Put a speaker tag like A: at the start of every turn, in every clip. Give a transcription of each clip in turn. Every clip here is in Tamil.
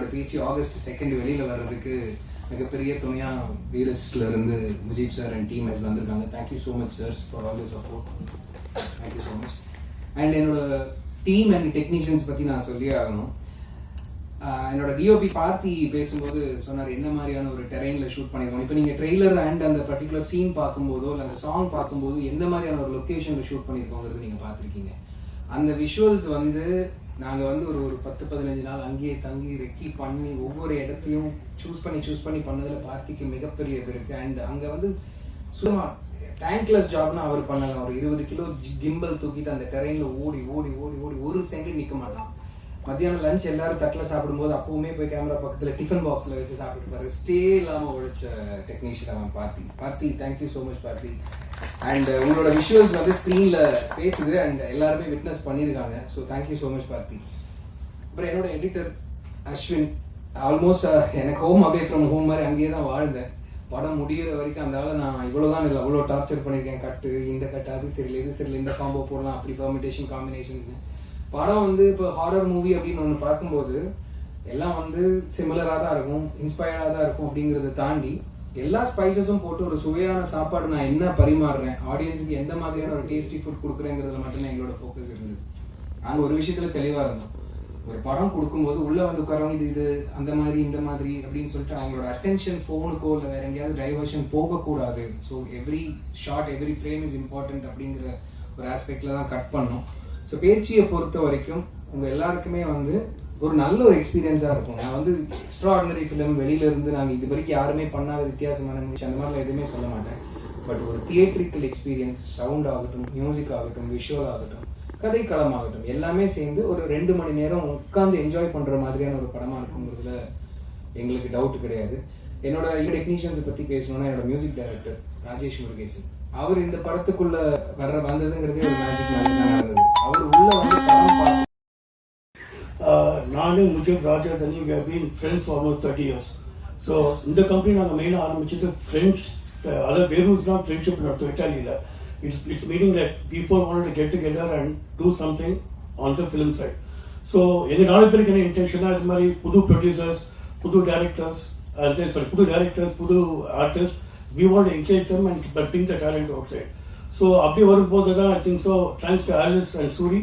A: என்னோட பேச்சு ஆகஸ்ட் செகண்ட் வெளியில வர்றதுக்கு மிகப்பெரிய துணையா வீரஸ்ல இருந்து முஜீப் சார் அண்ட் டீம் வந்திருக்காங்க. Thank you so much sir for all you support thank you so much and என்னோட டீம் அண்ட் டெக்னீஷியன்ஸ் பத்தி நான் சொல்லியே ஆகணும். என்னோட டிஓபி பார்த்தி பேசும்போது சொன்னார் என்ன மாதிரியான ஒரு டெரெயின்ல ஷூட் பண்ணிருக்கோம்? இப்போ நீங்க ட்ரெய்லர் அண்ட் அந்த பர்டிகுலர் சீன் பார்க்கும்போதோ இல்லை அந்த சாங் பார்க்கும்போது எந்த மாதிரியான ஒரு லொக்கேஷன்ல ஷூட் பண்ணிருக்கோங்கிறது நீங்க பார்த்திருக்கீங்க. அந்த விஷுவல்ஸ் வந்து நாங்கள் வந்து ஒரு ஒரு பத்து பதினஞ்சு நாள் அங்கேயே தங்கி ரெக்கி பண்ணி ஒவ்வொரு இடத்தையும் சூஸ் பண்ணி சூஸ் பண்ணி பண்ணதில் பார்த்திக்கு மிகப்பெரிய இது இருக்குது அண்ட் அங்கே வந்து சும்மா டேங்க்லெஸ் ஜாப்னு அவர் பண்ணலாம் ஒரு இருபது கிலோ கிம்பல் தூக்கிட்டு அந்த டெரெயினில் ஓடி ஓடி ஓடி ஓடி ஒரு செகண்ட் நிற்க மாட்டான். மத்தியானம் லஞ்ச் எல்லாரும் தட்டில் சாப்பிடும்போது அப்பவுமே போய் கேமரா பக்கத்துல டிஃபன் பாக்ஸில் வச்சு சாப்பிட்டுருப்பாரு ஸ்டே இல்லாமல் உழைச்ச டெக்னீஷியன் அவன் Parthi. Parthi thank you so much Parthi. And uh, உங்களோட விஷுவல்ஸ் வந்து ஸ்க்ரீனில் பேசுது அண்ட் எல்லாருமே விட்னஸ் பண்ணியிருக்காங்க so thank you so much Parthi. அப்புறம் என்னோட எடிட்டர் அஸ்வின் ஆல்மோஸ்ட் uh, எனக்கு ஹோம் அவே ஃப்ரம் ஹோம் மாதிரி அங்கேயே தான் வாழ்ந்தேன். படம் முடிகிற வரைக்கும் அந்த ஆள் நான் இவ்வளோதான் இல்லை அவ்வளோ டார்ச்சர் பண்ணியிருக்கேன் கட்டு இந்த கட்டு அது சரியில்லை இது சரியில்லை இந்த காம்போ போடலாம் அப்படி பெர்மிட்டேஷன் காம்பினேஷன்ஸ் படம் வந்து இப்போ ஹாரர் மூவி அப்படின்னு ஒன்று பார்க்கும்போது எல்லாம் வந்து சிமிலராக தான் இருக்கும் இன்ஸ்பயர்டாக தான் இருக்கும் அப்படிங்கிறத தாண்டி எல்லா ஸ்பைசஸும் போட்டு ஒரு சுவையான சாப்பாடு நான் என்ன பரிமாறுறேன் ஆடியன்ஸுக்கு எந்த மாதிரியான ஒரு டேஸ்டி ஃபுட் கொடுக்குறேங்கிறதுல மட்டும்தான் எங்களோட ஃபோக்கஸ் இருந்தது. நாங்கள் ஒரு விஷயத்தில் தெளிவாக இருந்தோம். ஒரு படம் கொடுக்கும்போது உள்ளே வந்து உட்காரவங்க இது இது அந்த மாதிரி இந்த மாதிரி அப்படின்னு சொல்லிட்டு அவங்களோட அட்டென்ஷன் ஃபோனுக்கோ இல்லை வேற எங்கேயாவது டைவர்ஷன் போகக்கூடாது. So every shot every frame is important அப்படிங்கிற ஒரு ஆஸ்பெக்டில் தான் கட் பண்ணோம். ஸோ பேச்சியை பொறுத்த வரைக்கும் உங்க எல்லாருக்குமே வந்து ஒரு நல்ல ஒரு எக்ஸ்பீரியன்ஸாக இருக்கும். நான் வந்து எக்ஸ்ட்ரா ஆர்டினரி ஃபிலிம் வெளியில இருந்து நாங்கள் இது வரைக்கும் யாருமே பண்ணாத வித்தியாசமான நிகழ்ச்சி அந்த மாதிரிலாம் எதுவுமே சொல்ல மாட்டேன். பட் ஒரு தியேட்ரிக்கல் எக்ஸ்பீரியன்ஸ் சவுண்ட் ஆகட்டும் மியூசிக் ஆகட்டும் விஷுவல் ஆகட்டும் கதைக்களம் ஆகட்டும் எல்லாமே சேர்ந்து ஒரு ரெண்டு மணி நேரம் உட்காந்து என்ஜாய் பண்ற மாதிரியான ஒரு படமா இருக்குங்கிறதுல எங்களுக்கு டவுட் கிடையாது. என்னோட டெக்னீஷியன்ஸை பத்தி பேசணும்னா என்னோட மியூசிக் டைரக்டர் ராஜேஷ் முருகேசன். அவர் இந்த படத்துக்குள்ள வர்ற வந்ததுங்கிறதே ஒரு மேஜிக் அவர் உள்ள வந்து
B: நானும் Mujib Raja Thani we been friends almost thirty years so இந்த கம்பெனி நாங்கள் மெயினாக ஆரம்பிச்சது ஃப்ரெண்ட்ஸ் அதாவது வேறூஸ்லாம் ஃப்ரெண்ட்ஷிப் நடத்தும் இட்டாலியில் it's it's meaning that people want to get together and do something on the film side so எங்கள் நாலு பேருக்கு என்ன இன்டென்ஷனாக இது மாதிரி புது ப்ரொடியூசர்ஸ் புது டேரக்டர்ஸ் சாரி புது டேரக்டர்ஸ் புது artist we want encourage them and bring the talent outside so அப்படி வரும்போது தான் I think so thanks to Alice and Suri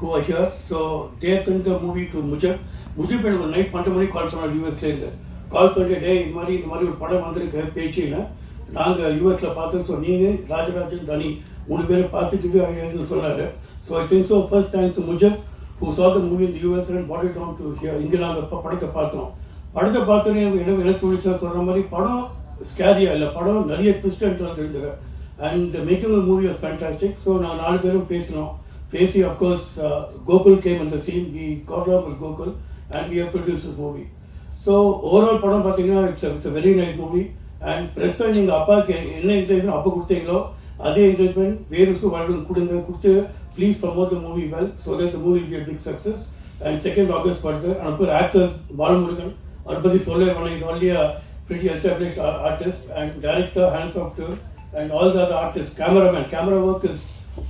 B: who are here so they sent the movie to Mujib Mujib எனக்கு ஒரு நைட் பண்ணுற மாதிரி கால் பண்ணார் யூஎஸ்லேருந்து கால் பண்ணிட்டு டே இந்த மாதிரி இந்த மாதிரி ஒரு படம் வந்திருக்கு பேச்சியில் நாங்கள் யூஎஸில் பார்த்தோம் ஸோ நீங்கள் ராஜராஜன் தனி. மூணு பேரும் பார்த்துட்டு ஆகிடுன்னு சொன்னார். So I think so first times Mujib who saw the movie இந்த US and body down to here இங்கே நாங்கள் படத்தை பார்த்தோம். படத்தை பார்த்தோன்னே எனக்கு எனக்கு சொல்கிற மாதிரி படம் ஸ்கேரியா இல்லை படம். நிறைய ட்விஸ்ட் அண்ட் இருந்தது and making movie of fantastic so நான் நாலு பேரும் பேசினோம். பேசி அஃப்கோர்ஸ் கோகுல் கேம் அந்த scene we got of Gokul and we how produce movie so overall படம் பார்த்தீங்கன்னா it's it's very night movie and press நீங்கள் அப்பாவுக்கு என்ன என்கரேஜ்மெண்ட் அப்போ கொடுத்தீங்களோ அதே என்கரேஜ்மெண்ட் வேறு வாழ்க்கை கொடுங்க கொடுத்து please promote the movie well so that the movie be a big success and second August படுத்து and of course actors Balamurugan அவர் பற்றி சொல்ல is already pretty established artist and director, hands off to and all the other artists, cameraman. Camera work is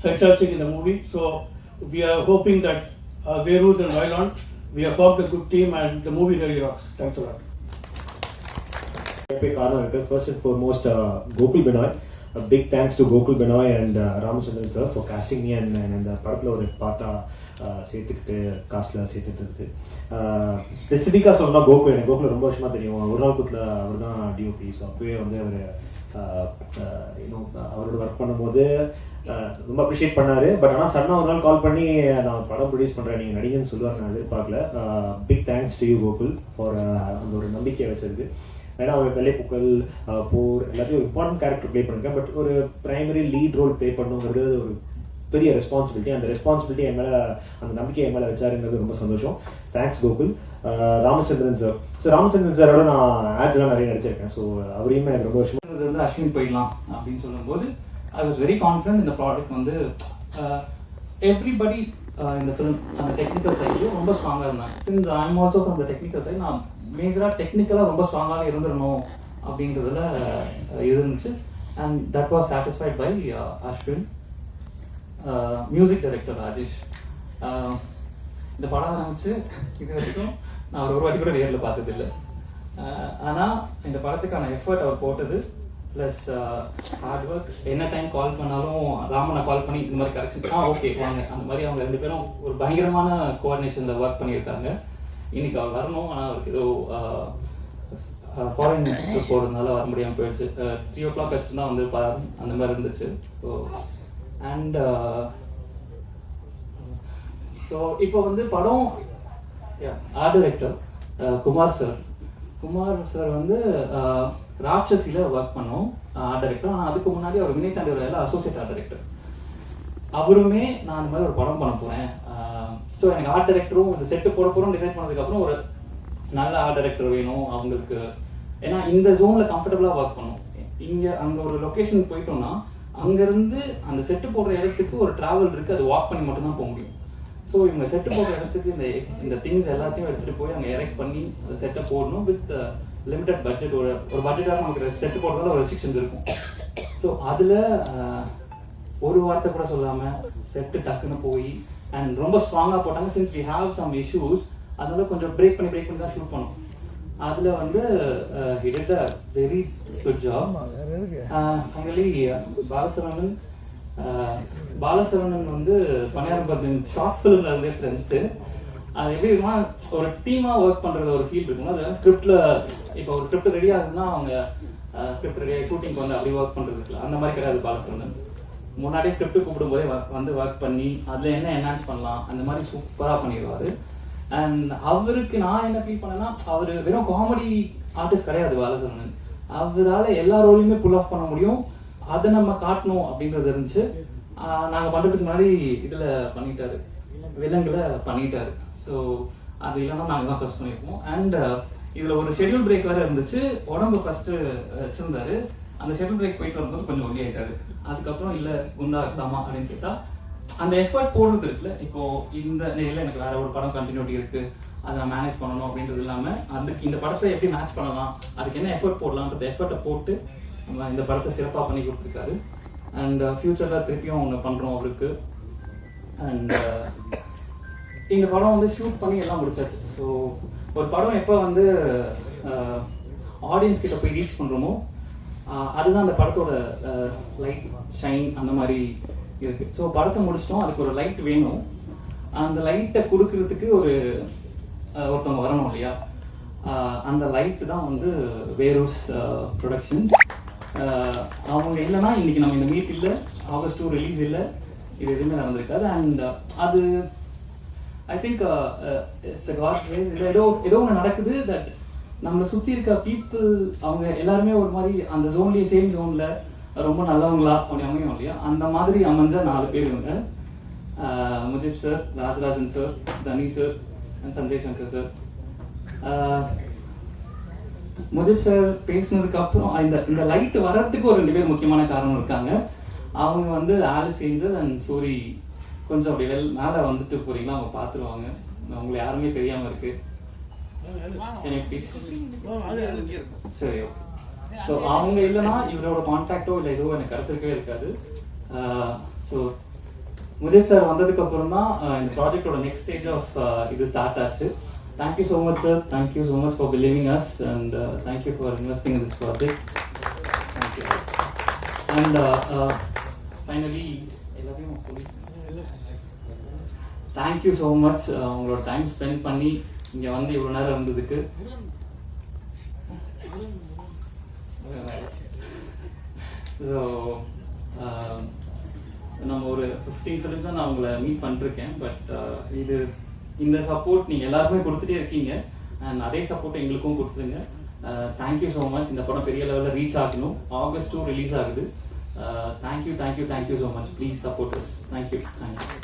B: fantastic in the movie. So we are hoping that uh, Verus and Wylon, we have formed a good team and the movie really rocks. Thanks a lot.
C: First and foremost, uh, Gokul Benoy. A big thanks to Gokul Benoy and uh, Ramachandran sir for casting me and, and, and the Paratla சேர்த்துக்கிட்டு காஸ்டில் சேர்த்துட்டு இருக்கு. ஸ்பெசிஃபிக்காக சொல்லணும்னா கோகுல். எனக்கு கோகுல் ரொம்ப வருஷமாக தெரியும். ஒரு நாள் கூத்தில் அவர் தான் டிஓபி ஸோ அப்பவே வந்து அவர் இன்னும் அவரோட ஒர்க் பண்ணும்போது ரொம்ப அப்ரிஷியேட் பண்ணாரு. பட் ஆனால் சன்னா ஒரு நாள் கால் பண்ணி நான் படம் ப்ரொடியூஸ் பண்ணுறேன் நீங்கள் நடிகன்னு சொல்லுவாங்க நான் எதிர்பார்க்கல. Big thanks to you Gokul for அந்த ஒரு நம்பிக்கையை வச்சிருக்கு ஏன்னா அவர் வெள்ளைப்பூக்கள் ஆஹ் போர் எல்லாத்தையும் இம்பார்ட்டன்ட் கேரக்டர் ப்ளே பண்ணிருக்கேன் பட் ஒரு பிரைமரி லீட் ரோல் ப்ளே பண்ணுங்கிறது ஒரு பெரிய ரெஸ்பான்சிபிலிட்டி அந்த ரெஸ்பான்சிபிலிட்டி என் மேலே அந்த நம்பிக்கை என் மேலே வச்சாருங்கிறது ரொம்ப சந்தோஷம். Thanks Gokul. Ramachandran sir so Ramachandran சாரோட நான் ஆட்ஸ்லாம் நிறைய நடிச்சிருக்கேன். ஸோ அவரையுமே எனக்கு ரொம்ப வருஷம்
D: இது வந்து அஸ்வின் போயிடலாம் அப்படின்னு சொல்லும்போது ஐ வாஸ் வெரி கான்ஃபிடன்ட் இந்த ப்ராடக்ட் வந்து எவ்ரிபடி இந்த ஃபிலிம் அந்த டெக்னிக்கல் சைட்லேயும் ரொம்ப ஸ்ட்ராங்காக இருந்தேன். Since I'm also from the technical side நான் மேஜராக டெக்னிக்கலாக ரொம்ப ஸ்ட்ராங்காக இருந்துடணும் அப்படின்றதுல இருந்துச்சு. And that was satisfied by Ashwin music director Rajesh. இந்த படம் ஆரம்பிச்சு இது வரைக்கும் நான் ஒரு வாட்டி கூட நேரில் பார்த்தது இல்லை ஆனால் இந்த படத்துக்கான எஃபர்ட் அவர் போட்டது ப்ளஸ் ஹார்ட் ஒர்க் என்ன டைம் கால் பண்ணாலும் ராமனை கால் பண்ணி இந்த மாதிரி கரெக்ஷன் ஆ ஓகே வாங்க. அந்த மாதிரி அவங்க ரெண்டு பேரும் ஒரு பயங்கரமான கோஆர்டினேஷனில் ஒர்க் பண்ணியிருக்காங்க. இன்னைக்கு அவர் வரணும் ஆனால் அவருக்கு ஏதோ ஃபாரின் போகிறதுனால வர முடியாமல் போயிடுச்சு. த்ரீ ஓ கிளாக் வச்சுருந்தா வந்து பா- அந்த மாதிரி இருந்துச்சு. ஸோ அண்ட் ஸோ uh, இப்போ வந்து படம் art director Kumar sir Kumar sir வந்து uh, ராட்சசியில் ஒர்க் பண்ணோம் ஆர்ட் டைரக்டர் ஆனால் அதுக்கு முன்னாடி அவர் வினய் தாண்டியோட அசோசியேட் ஆர்ட் டைரக்டர் அவருமே நான் இந்த மாதிரி ஒரு படம் பண்ண போகிறேன் ஸோ uh, எனக்கு ஆர்ட் டைரக்டரும் இந்த செட்டு போட போகிறோம் டிசைட் பண்ணதுக்கப்புறம் ஒரு நல்ல ஆர்ட் டைரக்டர் வேணும் அவங்களுக்கு. ஏன்னா இந்த ஜோனில் கம்ஃபர்டபுளாக ஒர்க் பண்ணும். இங்கே அங்கே ஒரு லொக்கேஷனுக்கு போயிட்டோம்னா அங்கேருந்து அந்த செட்டு போடுற இடத்துக்கு ஒரு டிராவல் இருக்குது அது வாக் பண்ணி மட்டும்தான் போக முடியும். ஸோ இவங்க செட்டு போடுற இடத்துக்கு இந்த இந்த திங்ஸ் எல்லாத்தையும் எடுத்துகிட்டு போய் அங்கே எரெக்ட் பண்ணி அந்த செட்டை போடணும் வித் லிமிடெட் பட்ஜெட் ஒரு ஒரு பட்ஜெட்டாக நமக்கு செட்டு போடுறதால ஒரு ரெஸ்ட்ரிக்ஷன்ஸ் இருக்கும். ஸோ அதில் uh, ஒரு வார்த்தை கூட சொல்லாமல் செட்டு டக்குன்னு போய் அண்ட் ரொம்ப ஸ்ட்ராங்காக போட்டாங்க. Since we have some issues அதனால கொஞ்சம் பிரேக் பண்ணி பிரேக் பண்ணி தான் ஷூட் பண்ணோம். அதுல வந்து he did a very good job finally Balasaravanan Balasaravanan வந்து பணியாரம் ஷார்ட் ஃபிலிம்ல இருந்தே ஃப்ரெண்ட்ஸ் அது எப்படி இருக்குன்னா ஒரு டீமா ஒர்க் பண்றது ஒரு ஃபீல் இருக்கும் அது ஸ்கிரிப்ட்ல இப்போ ஒரு ஸ்கிரிப்ட் ரெடி ஆகுதுன்னா அவங்க ஸ்கிரிப்ட் ரெடி ஷூட்டிங் வந்து அப்படி ஒர்க் பண்றது இருக்குல்ல அந்த மாதிரி கிடையாது பாலசரவணன். முன்னாடியே ஸ்கிரிப்ட் கூப்பிடும் போதே வந்து ஒர்க் பண்ணி அதுல என்ன என்ஹான்ஸ் பண்ணலாம் அந்த மாதிரி சூப்பரா பண்ணிடுவாரு. அண்ட் அவருக்கு நான் என்ன ஃபீல் பண்ணேன்னா அவர் வெறும் காமெடி ஆர்டிஸ்ட் கிடையாது பாலசரவணன் அவரால் எல்லா ரோலையுமே புல் ஆஃப் பண்ண முடியும். அதை நம்ம காட்டணும் அப்படின்றது இருந்துச்சு. நாங்கள் பண்ணுறதுக்கு முன்னாடி இதில் பண்ணிட்டாரு. விலங்குல பண்ணிட்டாரு. ஸோ அது இல்லைன்னா நாங்கள் தான் ஃபர்ஸ்ட் பண்ணியிருப்போம் அண்ட் இதில் ஒரு ஷெட்யூல் பிரேக் வேற இருந்துச்சு. உடம்பு ஃபர்ஸ்ட் வச்சிருந்தாரு. அந்த ஷெட்யூல் பிரேக் போயிட்டு வரும்போது கொஞ்சம் ஒல்லி ஆயிட்டாரு அதுக்கப்புறம் இல்லை குண்டா இருக்கலாமா அப்படின்னு கேட்டால் அந்த எஃபர்ட் போடுறது இருக்குல்ல? இப்போ இந்த நிலையில எனக்கு வேற ஒரு படம் கண்டினியூட்டி இருக்கு. அதை நான் மேனேஜ் பண்ணணும் அப்படின்றது இல்லாம அதுக்கு இந்த படத்தை எப்படி மேட்ச் பண்ணலாம்? அதுக்கு என்ன எஃபர்ட் போடலாம்ன்றது எஃபர்ட்டை போட்டு நம்ம இந்த படத்தை சிறப்பாக பண்ணி கொடுத்துருக்காரு. அண்ட் ஃபியூச்சர்ல uh, திருப்பியும் ஒன்று பண்றோம் அவருக்கு. அண்ட் uh, இந்த படம் வந்து ஷூட் பண்ணி எல்லாம் முடிச்சாச்சு. ஸோ ஒரு படம் எப்போ வந்து uh, ஆடியன்ஸ் கிட்ட போய் ரீச் பண்ணுறோமோ அதுதான் அந்த படத்தோட லைட் ஷைன் அந்த மாதிரி இருக்கு. ஸோ படத்தை முடிச்சிட்டோம். அதுக்கு ஒரு லைட் வேணும். அந்த லைட்டை கொடுக்கறதுக்கு ஒரு ஒருத்தவங்க வரணும் இல்லையா? அந்த லைட் தான் வந்து வேரூஸ் ப்ரொடக்ஷன்ஸ் அவங்க இல்லைன்னா இன்னைக்கு நம்ம இந்த மீட் இல்லை ஆகஸ்ட் டூ ரிலீஸ் இல்லை இது எதுவுமே நடந்திருக்காது. அண்ட் அது I think it's god grace இல்லை ஏதோ ஏதோ ஒன்று நடக்குது தட் நம்மளை சுற்றி இருக்க பீப்புள் அவங்க எல்லாருமே ஒரு மாதிரி அந்த ஜோன்லேயே சேம் ஜோனில் ரொம்ப நல்லவங்களா அப்படி அமையும் இல்லையா? அந்த மாதிரி அமைஞ்ச நாலு பேர் இவங்க. Mujib sir Rajarajan sir Thani sir Sanjay Shankar sir Mujib sir பேசினதுக்கு அப்புறம் இந்த இந்த லைட் வர்றதுக்கு ஒரு ரெண்டு பேர் முக்கியமான காரணம் இருக்காங்க. அவங்க வந்து ஆலிஸ் ஏஞ்சல் அண்ட் சூரி கொஞ்சம் அப்படி வெல் மேல வந்துட்டு போறீங்களா? அவங்க பாத்துருவாங்க. அவங்களை யாருமே தெரியாம இருக்கு? சரி ஓகே ஸோ அவங்க இல்லைன்னா இவரோட கான்டாக்டோ இல்லை எதுவோ எனக்கு கிடைச்சிருக்கவே இருக்காது. ஸோ முஜித் சார் வந்ததுக்கு அப்புறம் தான் இந்த ப்ராஜெக்டோட நெக்ஸ்ட் ஸ்டேஜ் ஆஃப் இது ஸ்டார்ட் ஆச்சு. Thank you so much sir thank you so much for believing us and thank you for investing in this project thank you and finally எல்லாத்தையும் சொல்லி தேங்க்யூ ஸோ மச் உங்களோட டைம் ஸ்பெண்ட் பண்ணி இங்கே வந்து இவ்வளோ நேரம் இருந்ததுக்கு. ஸோ um, நம்ம ஒரு ஃபிஃப்டீன் ஃபிலிம்ஸ் தான் நான் உங்களை மீட் பண்ணிருக்கேன். பட் uh, இது இந்த சப்போர்ட் நீங்கள் எல்லாருமே கொடுத்துட்டே இருக்கீங்க. அண்ட் அதே சப்போர்ட் எங்களுக்கும் கொடுத்துருங்க தேங்க்யூ uh, ஸோ மச் இந்த படம் பெரிய லெவலில் ரீச் ஆகணும். ஆகஸ்ட் டூ ரிலீஸ் ஆகுது. Thank you thank you thank you so much please support us thank you thank you